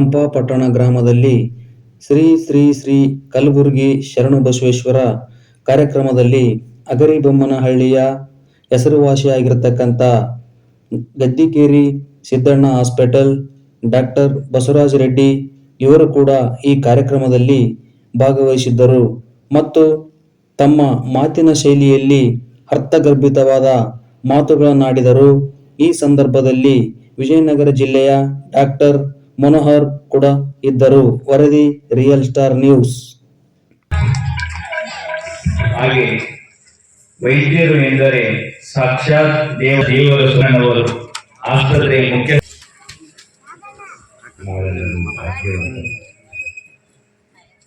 ಪಂಪಾಪಟ್ಟಣ ಗ್ರಾಮದಲ್ಲಿ ಶ್ರೀ ಶ್ರೀ ಶ್ರೀ ಕಲಬುರ್ಗಿ ಶರಣು ಬಸವೇಶ್ವರ ಕಾರ್ಯಕ್ರಮದಲ್ಲಿ ಅಗರಿಬೊಮ್ಮನಹಳ್ಳಿಯ ಹೆಸರುವಾಸಿಯಾಗಿರತಕ್ಕಂಥ ಗದ್ದಿಕೇರಿ ಸಿದ್ದಣ್ಣ ಹಾಸ್ಪಿಟಲ್, ಡಾಕ್ಟರ್ ಬಸವರಾಜ ರೆಡ್ಡಿ ಇವರು ಕೂಡ ಈ ಕಾರ್ಯಕ್ರಮದಲ್ಲಿ ಭಾಗವಹಿಸಿದ್ದರು. ಮತ್ತು ತಮ್ಮ ಮಾತಿನ ಶೈಲಿಯಲ್ಲಿ ಅರ್ಥಗರ್ಭಿತವಾದ ಮಾತುಗಳನ್ನಾಡಿದರು. ಈ ಸಂದರ್ಭದಲ್ಲಿ ವಿಜಯನಗರ ಜಿಲ್ಲೆಯ ಡಾಕ್ಟರ್ ಮನೋಹರ್ ಕೂಡ ಇದ್ದರು. ವರದಿ ರಿಯಲ್ ಸ್ಟಾರ್ ನ್ಯೂಸ್ ಹಾಗೆ ವೈದ್ಯರು ಎಂದರೆ ಸಾಕ್ಷಾತ್ ದೇವ ದೇವರ ಸುಣ್ಣನವರು ಆಸ್ಪತ್ರೆ ಮುಖ್ಯ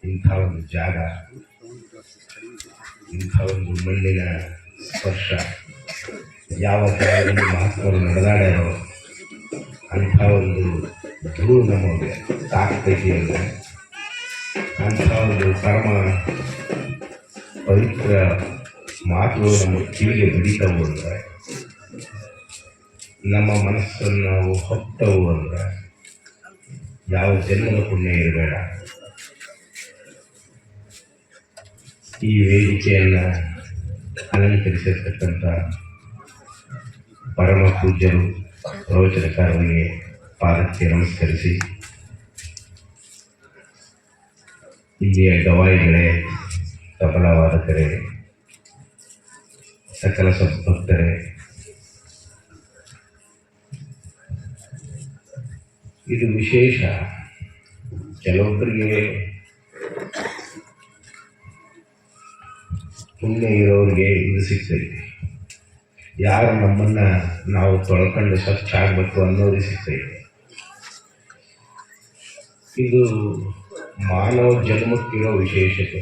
ಇಂಥ ಒಂದು ಜಾಗ ಇಂಥ ಒಂದು ಮಣ್ಣಿನ ಸ್ಪರ್ಶ ಯಾವ ಜಾಗದಲ್ಲಿ ಮಹಾತ್ಮರು ನಡೆದಾಡ್ಯಾರೋ ಅಂಥ ಒಂದು ಧೂಳು ನಮಗೆ ತಾಕ್ತೈತಿ ಅಂದರೆ ಅಂಥ ಒಂದು ಪರಮ ಪವಿತ್ರ ಮಾತು ನಮ್ಮ ಕಿವಿಗೆ ಬಿಡಿತವು ಅಂದರೆ ನಮ್ಮ ಮನಸ್ಸನ್ನು ನಾವು ಹೊತ್ತವು ಅಂದರೆ ಯಾವ ಜನ್ಮದ ಪುಣ್ಯ ಇರಬೇಡ. ಈ ವೇದಿಕೆಯನ್ನು ಅಲಂಕರಿಸಿರ್ತಕ್ಕಂಥ ಪರಮ ಪೂಜ್ಯರು ಪ್ರವಚನಕಾರರಿಗೆ ಪಾದಕ್ಕೆ ನಮಸ್ಕರಿಸಿ ಇಲ್ಲಿಯ ಗವಾಯಿಗಳೇ ತಬಲವಾದಕರೇ ಸಕಲ ಸದ್ಭಕ್ತರೇ ಇದು ವಿಶೇಷ. ಕೆಲವೊಬ್ಬರಿಗೆ ಪುಣ್ಯ ಇರೋರಿಗೆ ಇದು ಸಿಗ್ತೈತೆ. ಯಾರು ನಮ್ಮನ್ನ ನಾವು ತೊಳ್ಕೊಂಡು ಸ್ವಚ್ಛ ಆಗಬೇಕು ಅನ್ನೋದು ಸಿಗ್ತೈತೆ. ಇದು ಮಾನವ ಜನ್ಮಕ್ಕಿರೋ ವಿಶೇಷತೆ.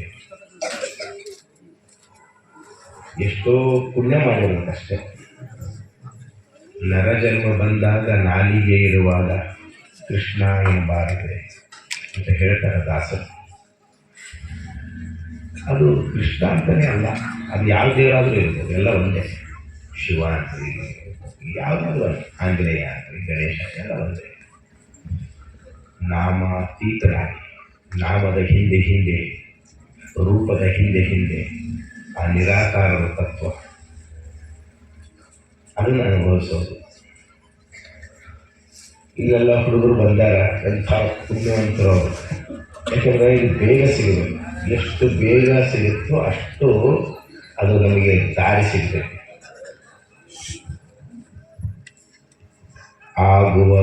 ಎಷ್ಟೋ ಪುಣ್ಯ ಮಾಡಿರ್ಬೇಕಷ್ಟೇ ನರಜನ್ಮ ಬಂದಾಗ ನಾಲಿಗೆ ಇರುವಾಗ ಕೃಷ್ಣ ಎಂಬಾರದೆ ಅಂತ ಹೇಳ್ತಾರೆ ದಾಸರು. ಅದು ಕೃಷ್ಣ ಅಂತಲೇ ಅಲ್ಲ, ಅದು ಯಾವ ದೇವರಾದರೂ ಇರ್ಬೋದು, ಎಲ್ಲ ಒಂದೇ. ಶಿವ ಅಂತ ಯಾವುದಾದ್ರೂ ಆಂಜನೇಯ ಅಂತ ಗಣೇಶ, ಎಲ್ಲ ಒಂದೇ. ನಾಮಾತೀತರಾಗಿ, ನಾಮದ ಹಿಂದೆ ಹಿಂದೆ, ರೂಪದ ಹಿಂದೆ ಹಿಂದೆ, ಆ ನಿರಾಕಾರದ ತತ್ವ. ಅದನ್ನು ಅನುಭವಿಸೋದು. ಇಲ್ಲೆಲ್ಲ ಹುಡುಗರು ಬಂದಾಗ ಎಂಥ ಪುಣ್ಯವಂತರು ಅವರು. ಯಾಕಂದರೆ ಇದು ಬೇಗ ಸಿಗಬೇಕು. ಎಷ್ಟು ಬೇಗ ಸಿಗುತ್ತೋ ಅಷ್ಟು ಅದು ನಮಗೆ ದಾರಿ ಸಿಗಬೇಕು. ಆಗುವ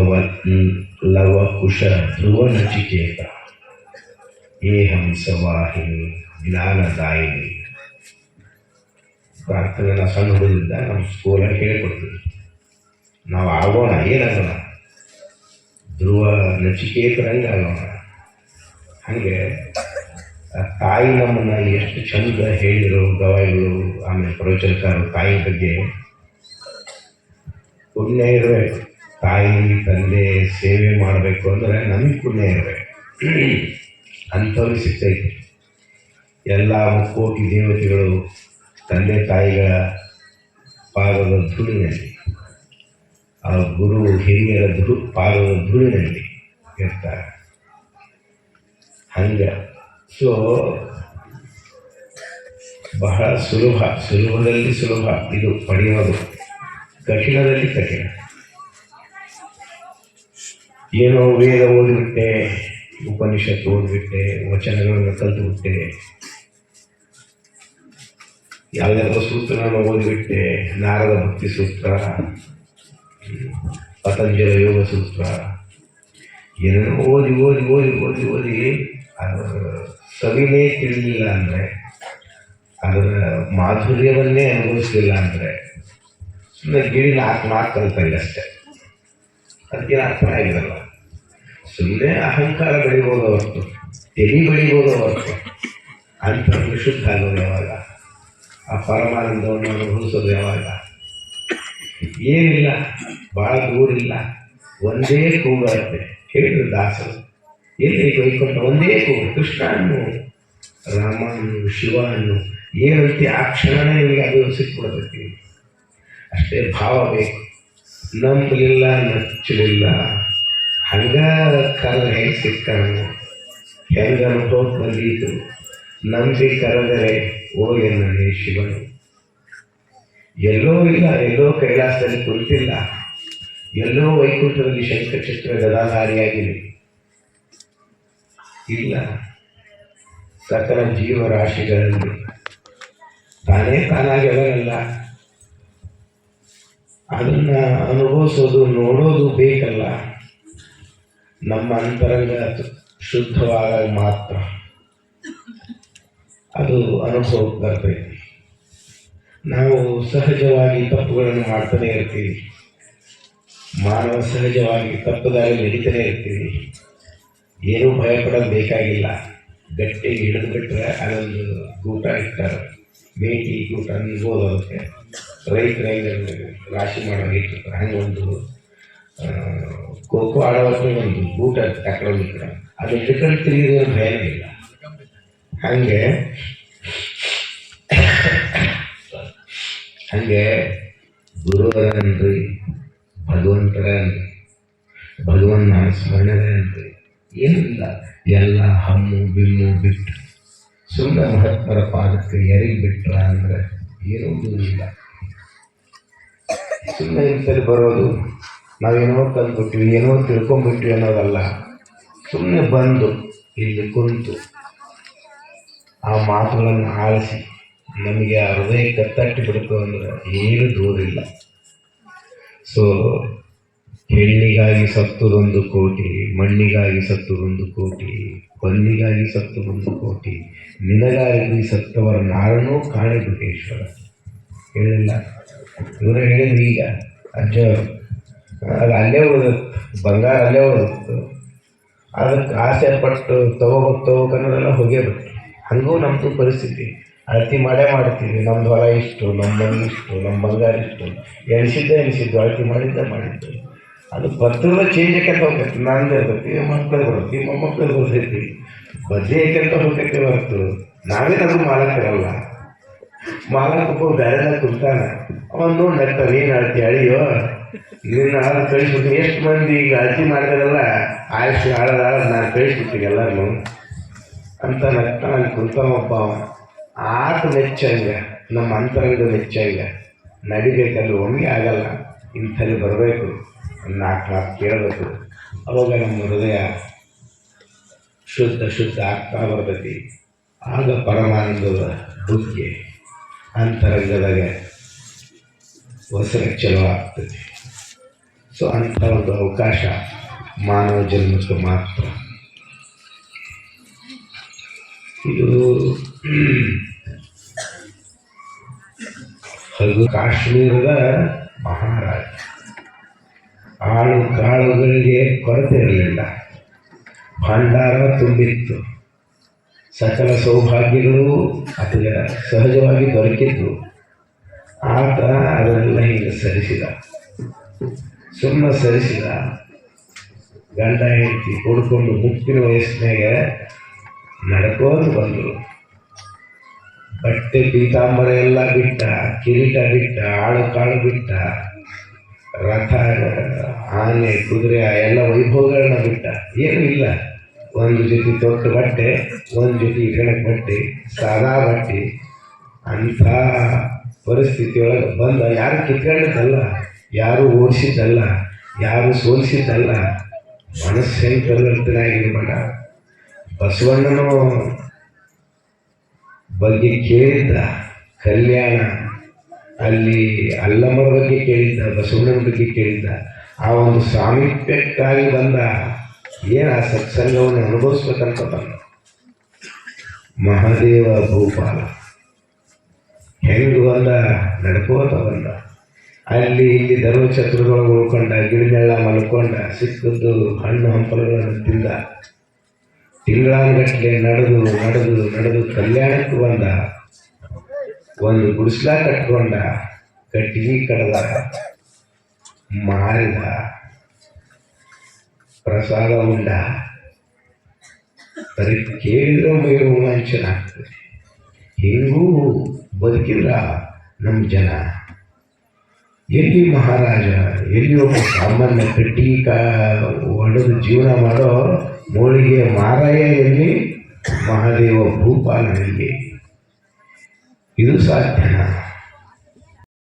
ಲವ ಕುಶ ಧ್ರುವ ನಚಿಕೇತ ಏ ಹಂಸವಾಹಿನಿ, ಜ್ಞಾನದಾಯಿನಿ. ಪ್ರಾರ್ಥನೆ ನಾವು ಸಣ್ಣ ಹುಡುಗರಿಂದ ನಮ್ಮ ಸ್ಕೂಲಲ್ಲಿ ಹೇಳ್ಕೊಡ್ತೀವಿ. ನಾವು ಆಗೋಣ, ಏನಾಗೋಣ? ಧ್ರುವ ನಚಿಕೇತರಂಗೆ ಆಗೋಣ ಹಾಗೆ ತಾಯಿ ನಮ್ಮನ್ನು ಎಷ್ಟು ಚಂದ ಹೇಳಿದರು ಗವಾಯಿಗಳು, ಆಮೇಲೆ ಪ್ರವಚನಕಾರರು ತಾಯಿ ಬಗ್ಗೆ ಪುಣ್ಯ ಇರಬೇಕು. ತಾಯಿ, ತಂದೆ ಸೇವೆ ಮಾಡಬೇಕು ಅಂದರೆ ನಮಗೆ ಪುಣ್ಯ ಇರಬೇಕು ಅಂಥವ್ರಿಗೆ ಸಿಗ್ತೈತೆ ಎಲ್ಲ ಮುಕ್ಕೋಟಿ ದೇವತೆಗಳು, ತಂದೆ, ತಾಯಿಗಳ ಪಾದದ ಧೂಳಿನಲ್ಲಿ, ಆ ಗುರು, ಹಿರಿಯರ ಧೂ, ಪಾದದ ಧೂಳಿನಲ್ಲಿ ಇರ್ತಾರೆ. ಹಂಗೆ. ಸೊ ಬಹಳ ಸುಲಭ, ಸುಲಭದಲ್ಲಿ ಸುಲಭ. ಇದು ಪಡೆಯೋದು. ಕಠಿಣದಲ್ಲಿ ಕಠಿಣ. ಏನೋ ವೇದ ಓದಿಬಿಟ್ಟೆ ಉಪನಿಷತ್ ಓದಿಬಿಟ್ಟೆ, ವಚನಗಳನ್ನು ಕಲಿತುಬಿಟ್ಟೆ. ಯಾವ್ಯಾವ ಸೂತ್ರಗಳನ್ನು ಓದಿಬಿಟ್ಟೆ, ನಾರದ ಭಕ್ತಿ ಸೂತ್ರ, ಪತಂಜಲ ಯೋಗ ಸೂತ್ರ. ಏನೇನೋ ಓದಿ ಓದಿ ಓದಿ ಓದಿ ಓದಿ ಸವಿನೇ ತಿಳಿಲಿಲ್ಲ ಅಂದರೆ, ಅದರ ಮಾಧುರ್ಯವನ್ನೇ ಅನುಭವಿಸಲಿಲ್ಲ ಅಂದರೆ ಸುಮ್ಮನೆ ಗಿಳಿ ನಾಲ್ಕು ಮಾತು ಕಲ್ತಾಯಿದೆ ಅಷ್ಟೇ. ಅದಕ್ಕೆ ಅರ್ಥ ಆಗಿರಲ್ಲ ಸುಮ್ಮನೆ ಅಹಂಕಾರ ಬೆಳಿಬೋದು ಹೊರತು, ತೆಲಿ ಬೆಳಿಬೋದು ಹೊರತು, ಅಂತ ವಿಶುದ್ಧ ಆಗೋದು ಯಾವಾಗ? ಆ ಪರಮಾನಂದವನ್ನು ಅನುಭವಿಸೋದು ಯಾವಾಗ? ಏನಿಲ್ಲ ಭಾಳ ದೂರಿಲ್ಲ ಒಂದೇ ಕೂಗಾಗುತ್ತೆ ಹೇಳಿದ್ರು ದಾಸರು, ಎಲ್ಲಿ ಕೈಕೊಂಡ ಒಂದೇ ಕೂಗು ಕೃಷ್ಣ ಅನ್ನು ರಾಮ ಅನ್ನು ಶಿವ ಅನ್ನು ಏನಂತೆ ಆ ಕ್ಷಣನೇ ನಿಮಗೆ ಅದು ಸಿಕ್ಬಿಡ್ತೈತಿ ಅಷ್ಟೇ ಭಾವ ಬೇಕು. ನಂಬಲಿಲ್ಲ ನಚ್ಚಲಿಲ್ಲ ಹಂಗ ಕರೆದ್ರೆ ಹೆಂಗೆ ಸಿಗ್ತಾನ ಹೆಂಗೆ ಅನುಭವಕ್ಕೆ ಬಂದಿದ್ದು ನಂಬಿ ಕರೆದರೆ, ಓ ಎನ್ನನೆ ಶಿವನು. ಎಲ್ಲೋ ಇಲ್ಲ, ಎಲ್ಲೋ ಕೈಲಾಸದಲ್ಲಿ ಕುಳಿತಿಲ್ಲ. ಎಲ್ಲೋ ವೈಕುಂಠದಲ್ಲಿ ಶಂಖಚಕ್ರ ಗದಾಧಾರಿಯಾಗಿದೆ. ಇಲ್ಲ. ಸಕಲ ಜೀವರಾಶಿಗಳಲ್ಲಿ ತಾನೇ ತಾನಾಗಿ ಅದರಲ್ಲ ಅದನ್ನ ಅನುಭವಿಸೋದು, ನೋಡೋದು ಬೇಕಲ್ಲ. ನಮ್ಮ ಅಂತರಂಗ ಶುದ್ಧವಾದಾಗ ಮಾತ್ರ ಅದು ಅನುಭವಕ್ಕೆ ಬರ್ತೈತಿ ನಾವು ಸಹಜವಾಗಿ ತಪ್ಪುಗಳನ್ನು ಮಾಡ್ತಾನೆ ಇರ್ತೀವಿ. ಮಾನವ ಸಹಜವಾಗಿ ತಪ್ಪದಾಗಿ ನಡೀತಾನೆ ಇರ್ತೀವಿ. ಏನೂ ಭಯಪಡೋದು ಬೇಕಾಗಿಲ್ಲ. ಗಟ್ಟಿ ಹಿಡಿದು ಬಿಟ್ಟರೆ ಅದೊಂದು ಗೂಟ ಇರ್ತಾರೆ ಮೇಟಿ ಗೂಟ ಅನ್ಬೋದು ಅದಕ್ಕೆ ರೈತರ ರಾಶಿ ಮಾಡೋ ಇಟ್ಟಿರ್ತಾರೆ ಹಂಗೆ ಒಂದು ಖೋಖೋ ಆಡೋಕ್ಕೆ ಒಂದು ಬೂಟ ಇರ್ತಾರೆ ಅದು ಟಿಕೆಟ್ ತಿರುಗಿದ್ರೆ ಭಯ ಇಲ್ಲ. ಹಂಗೆ ಹಂಗೆ ಭಗವಂತರ ಅನ್ರಿ ಭಗವನ್ನ ಸ್ಮರಣರ ಅನ್ರಿ ಏನಿಲ್ಲ ಎಲ್ಲ ಹಮ್ಮು, ಬಿಮ್ಮು ಬಿಟ್ಟು ಸುಮ್ಮನೆ ಮಹಾತ್ಮರ ಪಾದಕ್ಕೆ ಎರಿಗೆ ಬಿಟ್ರ ಅಂದ್ರೆ ಏನೂ ಇಲ್ಲ. ಸುಮ್ಮನೆ ಬರೋದು. ನಾವೇನೋ ಕಲ್ತ್ಬಿಟ್ವಿ, ಏನೋ ತಿಳ್ಕೊಂಬಿಟ್ವಿ ಅನ್ನೋದಲ್ಲ. ಸುಮ್ಮನೆ ಬಂದು ಇಲ್ಲಿ ಕುಂತು ಆ ಮಾತುಗಳನ್ನು ಆಲಿಸಿ ನಮಗೆ ಆ ಹೃದಯ ತಟ್ಟಿ ಬಿಡ್ತು ಅಂದ್ರೆ ಏನು ದೂರಿಲ್ಲ. ಸೊ ಹೆಣ್ಣಿಗಾಗಿ ಸತ್ತುದೊಂದು ಕೋಟಿ, ಮಣ್ಣಿಗಾಗಿ ಸತ್ತುದೊಂದು ಕೋಟಿ ಹೊನ್ನಿಗಾಗಿ ಸತ್ತುದೊಂದು ಕೋಟಿ, ನಿನಗಾಗಿ ಸತ್ತವರ ನಾಳನೂ ಕಾಣಿಬಿಟ್ಟೇಶ್ವರ ಹೇಳಿಲ್ಲ? ಇವರು ಹೇಳಿದ್ರು ಈಗ. ಅಜ್ಜ, ಅದು ಅಲ್ಲೇ ಉಳಿದತ್ತು ಬಂಗಾರ ಅಲ್ಲೇ ಉಳಿದಿತ್ತು. ಅದಕ್ಕೆ ಆಸೆ ಪಟ್ಟು ತಗೋಬೇಕು ತಗೋಬೇಕನ್ನೋದೆಲ್ಲ ಹೋಗೇ ಬಿಟ್ಟು ಹಂಗೂ ನಮ್ಮದು ಪರಿಸ್ಥಿತಿ. ಅಳತಿ ಮಾಡೇ ಮಾಡ್ತೀವಿ. ನಮ್ಮದು ಹೊಲ ಇಷ್ಟು ನಮ್ಮ ಮನೆ ಇಷ್ಟು ನಮ್ಮ ಬಂಗಾರ ಇಷ್ಟು. ಎಣಿಸಿದ್ದೆ, ಎಣಿಸಿದ್ದು, ಅಳತಿ ಮಾಡಿದ್ದೆ, ಮಾಡಿದ್ದು. ಅದು ಪತ್ರದ ಚೇಂಜ್ ಯಾಕೆಂತ ಹೋಗ್ತೈತಿ. ನಂದು ಇರ್ತೈತಿ ಮಕ್ಕಳು ಬರ್ತೈತಿ ಮೊಮ್ಮಕ್ಕಳು ಬರ್ತೈತಿ ಬದ್ಲಿ ಯಾಕೆಂತ ಹೋಗ್ತೈತಿ ಹೊರತು. ಅದು ಮಾಲಕರಲ್ಲ. ಮಾಲಕ ಬೇರೆಲ್ಲ ಕುಂತಾನ. ಅವನು ನೋಡಿ ನಗ್ತಾನೆ ಏನು ಅಳತಿ, ಅಳಿಯೋ. ಇದನ್ನ ಆಳು ಕಳಿಸ್ಬಿಟ್ಟು ಎಷ್ಟು ಮಂದಿ ಈಗ ಅಳತಿ ಮಾಡಿದಾರಲ್ಲ ಆಯ್ತು ಆಳದ ಆಳ ನಾನು ಕಳಿಸ್ಬಿಟ್ಟಿಗೆ ಎಲ್ಲರೂ ಅಂತ ನಕ್ತ ನಾನು ಕುಂತಮ್ಮಪ್ಪ ಅವ. ಆಟ ನೆಚ್ಚಂಗ ನಮ್ಮ ಅಂತರಂಗ ನೆಚ್ಚಂಗ ನಡಿಬೇಕಲ್ಲಿ ಒಮ್ಮೆ ಆಗಲ್ಲ, ಇಂಥಲ್ಲಿ ಬರಬೇಕು. ನಾಲ್ಕು ನಾಲ್ಕು ಕೇಳಬೇಕು. ಅವಾಗ ನಮ್ಮ ಹೃದಯ ಶುದ್ಧ ಶುದ್ಧ ಆಗ್ತಾ ಬರ್ತೈತಿ. ಆಗ ಪರಮಾನಂದದ ಬುದ್ಧಿ ಅಂತರಂಗದಾಗ ಹೊಸಗೆ ಚಲೋ ಆಗ್ತದೆ. ಸೊ ಅಂಥ ಒಂದು ಅವಕಾಶ ಮಾನವ ಜನ್ಮಕ್ಕೆ ಮಾತ್ರ. ಇದು ಅದು ಕಾಶ್ಮೀರದ ಮಹಾರಾಜ. ಆಳು ಕಾಳುಗಳಿಗೆ ಕೊರತೆ ಇರಲಿಲ್ಲ. ಭಂಡಾರ ತುಂಬಿತ್ತು. ಸಕಲ ಸೌಭಾಗ್ಯಗಳು ಆತಗೆ ಸಹಜವಾಗಿ ದೊರಕಿದ್ದು. ಆತ ಅದನ್ನೆಲ್ಲ ಹೀಗೆ ಸರಿಸಿದ. ಸುಮ್ಮನೆ ಸರಿಸಿದ. ಗಂಡ ಹೆಂಡತಿ ಕೂಡ್ಕೊಂಡು ಮುಕ್ಕಿನ ವಯಸ್ಸಿನಾಗ ನಡ್ಕೋತ ಬಂದರು. ಬಟ್ಟೆ ಪೀತಾಂಬರ ಎಲ್ಲ ಬಿಟ್ಟ, ಕಿರೀಟ ಬಿಟ್ಟ, ಆಳು ಕಾಳು ಬಿಟ್ಟ, ರಥ, ಆನೆ, ಕುದುರೆ ಎಲ್ಲ ವೈಭವಗಳನ್ನ ಬಿಟ್ಟ. ಏನೂ ಇಲ್ಲ. ಒಂದು ಜೊತೆ ತೊಟ್ಟು ಬಟ್ಟೆ, ಒಂದು ಜೊತೆ ಇಕಣಕ್ಕೆ ಬಟ್ಟೆ, ಸಾದಾ ಬಟ್ಟೆ. ಅಂಥ ಪರಿಸ್ಥಿತಿಯೊಳಗೆ ಬಂದ ಯಾರು ಕಿತ್ಕೊಂಡಿದ್ದಲ್ಲ, ಯಾರು ಓಡಿಸಿದ್ದಲ್ಲ, ಯಾರು ಸೋಲಿಸಿದ್ದಲ್ಲ ಮನಸ್ಸು ಹೆಂಗೆ ಪರಿವರ್ತನೆ ಆಗಿರ್ಬೇಡ ಬಸವಣ್ಣನ ಬಗ್ಗೆ ಕೇಳಿದ್ದ ಕಲ್ಯಾಣ, ಅಲ್ಲಿ ಅಲ್ಲಮ್ಮರ ಬಗ್ಗೆ ಕೇಳಿದ್ದ, ಬಸವಣ್ಣನ ಬಗ್ಗೆ ಕೇಳಿದ್ದ, ಆ ಒಂದು ಸಾಮೀಪ್ಯಕ್ಕಾಗಿ ಬಂದ ಏನು ಆ ಸತ್ಸಂಗವನ್ನು ಅನುಭವಿಸ್ಬೇಕಂತ ಬಂದ. ಮಹಾದೇವ ಭೂಪಾಲ. ಹೆಂಗೆ ಬಂದ? ನಡ್ಕೋತ ಬಂದ. ಅಲ್ಲಿ ಇಲ್ಲಿ ಧರ್ಮಛತ್ರದೊಳಗೆ ಉಳ್ಕೊಂಡ ಗಿಡನೆಲ್ಲ ಮಲ್ಕೊಂಡ, ಸಿಕ್ಕದ್ದು ಹಣ್ಣು ಹಂಪಲುಗಳನ್ನು ತಿಂದ. ತಿಂಗಳಾನುಗಟ್ಟಲೆ ನಡೆದು ನಡೆದು ನಡೆದು ಕಲ್ಯಾಣಕ್ಕೆ ಬಂದ. ಒಂದು ಗುಡಿಸ್ಲ ಕಟ್ಕೊಂಡ, ಕಟ್ಟಿಗೆ ಕಡ್ದ. ಮಾರಿದ. ಪ್ರಸಾದ ಉಂಡ ಬರೀ ಕೇಳಿದ್ರೆ ಮೈ ರೋಮಾಂಚನ ಆಗ್ತದೆ. ಹೇಗೂ ಬದುಕಿಲ್ಲ ನಮ್ಮ ಜನ. ಎಲ್ಲಿ ಮಹಾರಾಜ, ಎಲ್ಲಿ ಒಬ್ಬ ಸಾಮಾನ್ಯ ಕಟ್ಟಿ ಕಾ ಒಡೆದು ಜೀವನ ಮಾಡೋ ಮೋಳಿಗೆ ಮಾರಾಯ ಎಲ್ಲಿ? ಮಹಾದೇವ ಭೂಪಾಲ ಎಲ್ಲಿ ಇದು ಸಾಧ್ಯನಾ?